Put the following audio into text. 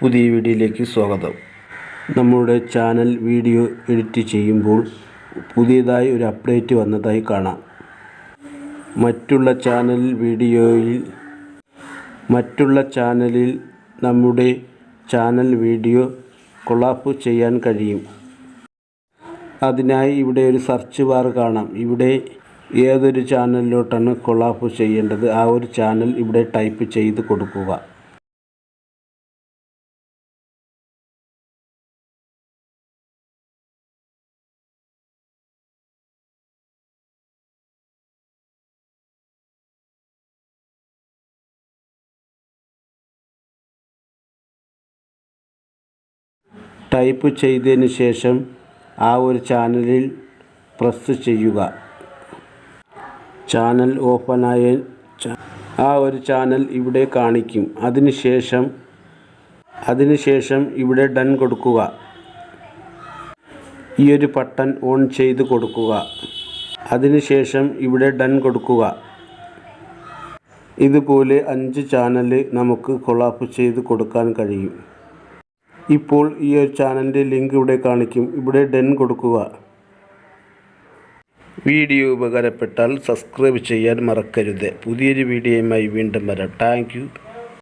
പുതിയ വീഡിയോയിലേക്ക് സ്വാഗതം. നമ്മുടെ ചാനൽ വീഡിയോ എഡിറ്റ് ചെയ്യുമ്പോൾ പുതിയതായി ഒരു അപ്ഡേറ്റ് വന്നതായി കാണാം. മറ്റുള്ള ചാനൽ വീഡിയോയിൽ മറ്റുള്ള ചാനലിൽ നമ്മുടെ ചാനൽ വീഡിയോ കൊളാപ്പ് ചെയ്യാൻ കഴിയും. അതിനായി ഇവിടെ ഒരു സെർച്ച് ബാർ കാണാം. ഇവിടെ ഏതൊരു ചാനലിലോട്ടാണ് കൊളാപ്പ് ചെയ്യേണ്ടത്? ആ ഒരു ചാനൽ ഇവിടെ ടൈപ്പ് ചെയ്ത് കൊടുക്കുക. ടൈപ്പ് ചെയ്തതിന് ശേഷം ആ ഒരു ചാനലിൽ പ്രസ് ചെയ്യുക. ചാനൽ ഓപ്പണായ ആ ഒരു ചാനൽ ഇവിടെ കാണിക്കും. അതിനുശേഷം അതിനുശേഷം ഇവിടെ ഡൺ കൊടുക്കുക. ഈ ഒരു ബട്ടൺ ഓൺ ചെയ്ത് കൊടുക്കുക. അതിനുശേഷം ഇവിടെ ഡൺ കൊടുക്കുക. ഇതുപോലെ അഞ്ച് ചാനൽ നമുക്ക് കൊളാപ്പ് ചെയ്ത് കൊടുക്കാൻ കഴിയും. ഇപ്പോൾ ഈ ഒരു ചാനലിന്റെ ലിങ്ക് ഇവിടെ കാണിക്കും. ഇവിടെ ഡെൻ കൊടുക്കുക. വീഡിയോ ഉപകാരപ്പെട്ടാൽ സബ്സ്ക്രൈബ് ചെയ്യാൻ മറക്കരുത്. പുതിയൊരു വീഡിയോയുമായി വീണ്ടും വരാം. താങ്ക്